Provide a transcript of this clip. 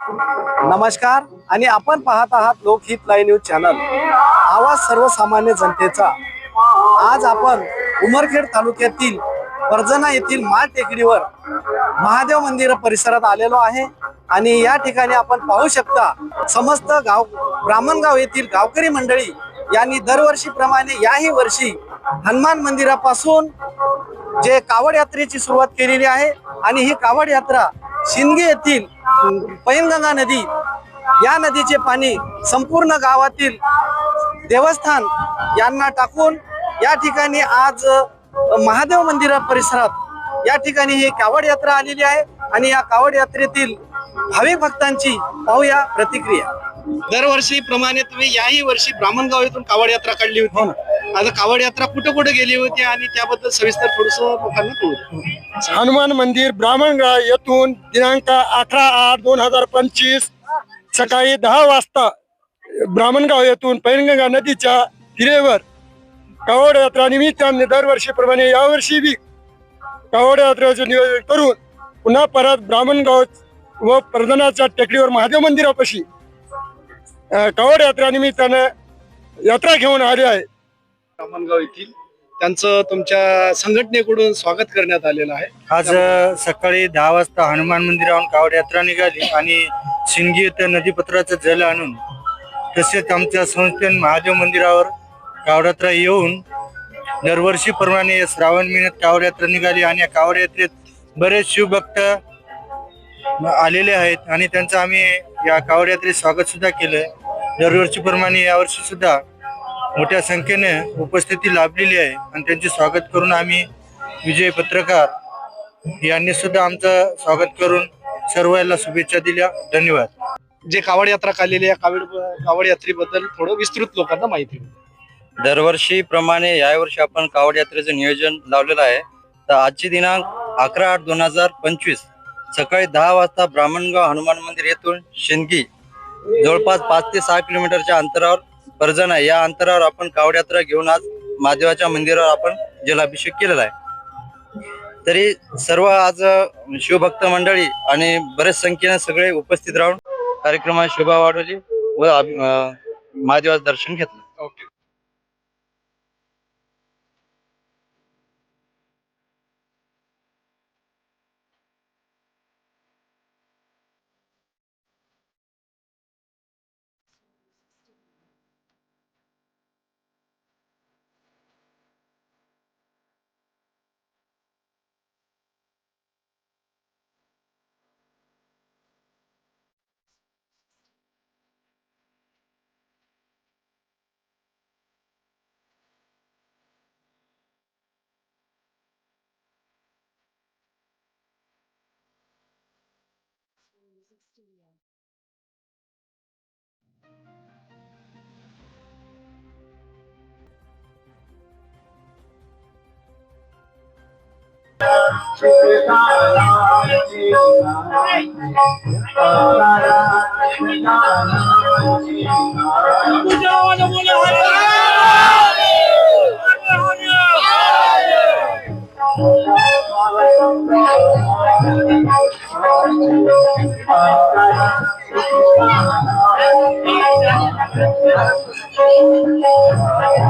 नमस्कार. आणि आपण पाहत आहात लोकहित लाईव्ह न्यूज चॅनल. आवाज सर्वसामान्य जनतेचा. आज आपण उमरखेड तालुक्यातील वर्जना येथील माळ टेकडीवर महादेव मंदिर परिसरात आलेलो आहे. आणि या ठिकाणी आपण पाहू शकता समस्त गाव ब्राह्मणगाव येथील गावकरी मंडळी यांनी दरवर्षीप्रमाणे याही वर्षी हनुमान मंदिरापासून जे कावड यात्रेची सुरुवात केलेली आहे. आणि ही कावड यात्रा शिंदगे येथील पैनगंगा नदी या नदीचे पाणी संपूर्ण गावातील देवस्थान यांना टाकून या ठिकाणी आज महादेव मंदिरा परिसरात या ठिकाणी ही कावड यात्रा आलेली आहे आणि या कावड यात्रेतील भाविक भक्तांची पाहूया प्रतिक्रिया. दरवर्षी प्रमाणे तुम्ही याही वर्षी ब्राह्मणगाव येथून कावड यात्रा काढली होती. आता कावड यात्रा कुठं कुठं गेली होती आणि त्याबद्दल सविस्तर थोडस लोकांना कळू हनुमान मंदिर ब्राह्मणगाव येथून दिनांक अठरा आठ दोन हजार पंचवीस सकाळी दहा वाजता ब्राह्मणगाव येथून पैनगंगा नदीच्या किरेवर कावड यात्रा निमित्ताने दरवर्षीप्रमाणे यावर्षी बी कावड यात्रेचे नियोजन करून पुन्हा परत ब्राह्मणगाव व प्रधानाच्या टेकडीवर महादेव मंदिरापाशी कावड यात्रा निमित्तानं यात्रा घेऊन आली आहे. ब्राह्मणगाव येथील त्यांचं तुमच्या संघटनेकडून स्वागत करण्यात आलेलं आहे. आज अ, सकाळी दहा वाजता हनुमान मंदिरावरून कावड यात्रा निघाली आणि शिंगी येथे नदीपत्राचं जल आणून तसेच आमच्या संस्थेन महादेव मंदिरावर कावड यात्रा येऊन दरवर्षीप्रमाणे श्रावण महिन्यात कावड यात्रा निघाली आणि या कावड यात्रेत बरेच शिवभक्त आलेले आहेत आणि त्यांचं आम्ही या कावड यात्रेत स्वागत सुद्धा केलं दरवर्षीप्रमाणे यावर्षी सुद्धा मोठ्या संख्येने उपस्थिती लाभलेली आहे आणि त्यांचे स्वागत करून आम्ही विजय पत्रकार यांनी सुद्धा आमचं स्वागत करून सर्व याला शुभेच्छा दिल्या. धन्यवाद. जे कावड यात्रा काढलेली आहे कावड कावड यात्रेबद्दल थोडं विस्तृत लोकांना माहिती द्या. दरवर्षी प्रमाणे यावर्षी आपण कावड यात्रेचं नियोजन लावलेलं आहे. तर आजची दिनांक अकरा आठ दोन हजार पंचवीस. सकाळी दहा वाजता ब्राह्मणगाव हनुमान मंदिर येथून शिंदगी जवळपास पाच ते सहा किलोमीटरच्या अंतरावर पर्जन आहे या अंतरावर आपण कावड्यात्रा घेऊन आज महादेवाच्या मंदिरावर आपण जलाभिषेक केलेला आहे. तरी सर्व आज शिवभक्त मंडळी आणि बरेच संख्येने सगळे उपस्थित राहून कार्यक्रमात शोभा वाढवली व महादेवाचं दर्शन घेतलं. Studio. Thank you.